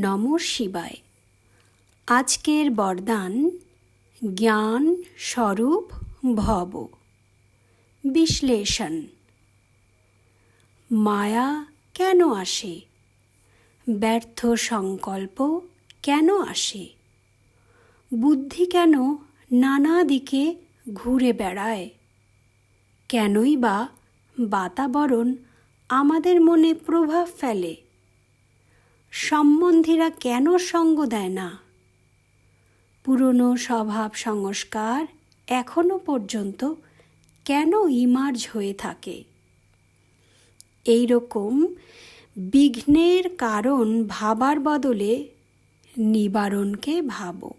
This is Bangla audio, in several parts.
নম শিবায়। আজকের বরদান জ্ঞান স্বরূপ ভব। বিশ্লেষণ। মায়া কেন আসে? ব্যর্থ সংকল্প কেন আসে? বুদ্ধি কেন নানা দিকে ঘুরে বেড়ায়? কেনই বা বাতাবরণ আমাদের মনে প্রভাব ফেলে? সম্বন্ধীরা কেন সঙ্গ দেয় না? পুরনো স্বভাব সংস্কার এখনও পর্যন্ত কেন ইমার্জ হয়ে থাকে? এই রকম বিঘ্নের কারণ ভাবার বদলে নিবারণকে ভাবো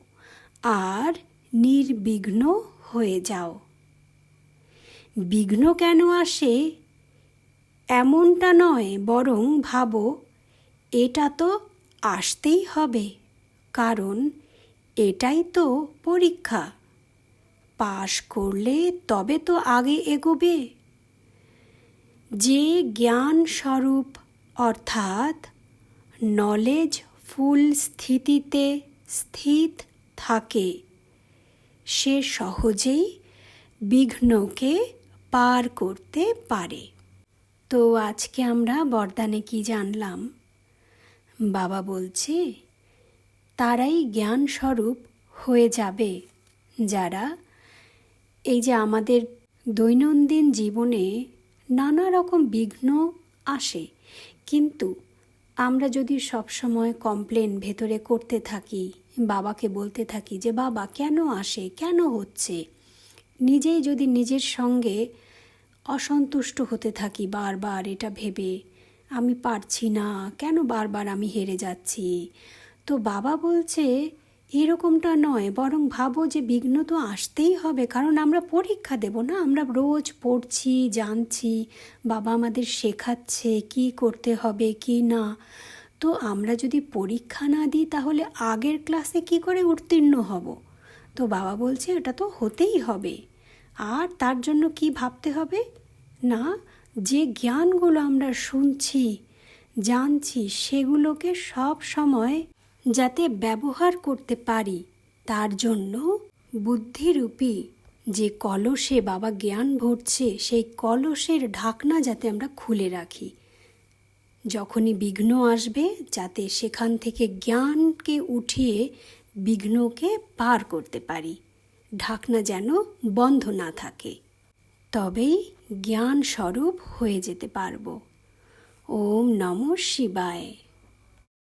আর নির্বিঘ্ন হয়ে যাও। বিঘ্ন কেন আসে? এমনটা নয়, বরং ভাবো এটা তো আসতেই হবে, কারণ এটাই তো পরীক্ষা। পাশ করলে তবে তো আগে এগোবে। যে জ্ঞান স্বরূপ অর্থাৎ নলেজ ফুল স্থিতিতে স্থিত থাকে, সে সহজেই বিঘ্নকে পার করতে পারে। তো আজকে আমরা বরদানে কি জানলাম? বাবা বলছে, তারাই জ্ঞান স্বরূপ হয়ে যাবে। যারা এই যে আমাদের দৈনন্দিন জীবনে নানা রকম বিঘ্ন আসে, কিন্তু আমরা যদি সবসময় কমপ্লেন ভেতরে করতে থাকি, বাবাকে বলতে থাকি যে, বাবা, কেন আসে? কেন হচ্ছে? নিজেই যদি নিজের সঙ্গে অসন্তুষ্ট হতে থাকি বারবার এটা ভেবে আমি পারছি না, কেন বারবার আমি হেরে যাচ্ছি? তো বাবা বলছে, এরকমটা নয়, বরং ভাবো যে বিঘ্ন তো আসতেই হবে, কারণ আমরা পরীক্ষা দেব না, আমরা রোজ পড়ছি, জানছি, বাবা আমাদের শেখাচ্ছে কি করতে হবে, কি না। তো আমরা যদি পরীক্ষা না দিই, তাহলে আগের ক্লাসে কি করে উত্তীর্ণ হব? তো বাবা বলছে, এটা তো হতেই হবে। আর তার জন্য কি ভাবতে হবে? না যে জ্ঞানগুলো আমরা শুনছি, জানছি, সেগুলোকে সব সময় যাতে ব্যবহার করতে পারি, তার জন্য বুদ্ধিরূপী যে কলসে বাবা জ্ঞান ভরছে, সেই কলসের ঢাকনা যাতে আমরা খুলে রাখি। যখনই বিঘ্ন আসবে, যাতে সেখান থেকে জ্ঞানকে উঠিয়ে বিঘ্নকে পার করতে পারি। ঢাকনা যেন বন্ধ না থাকে। তবেই জ্ঞান স্বরূপ হয়ে যেতে পারব। ওম নম শিবায়।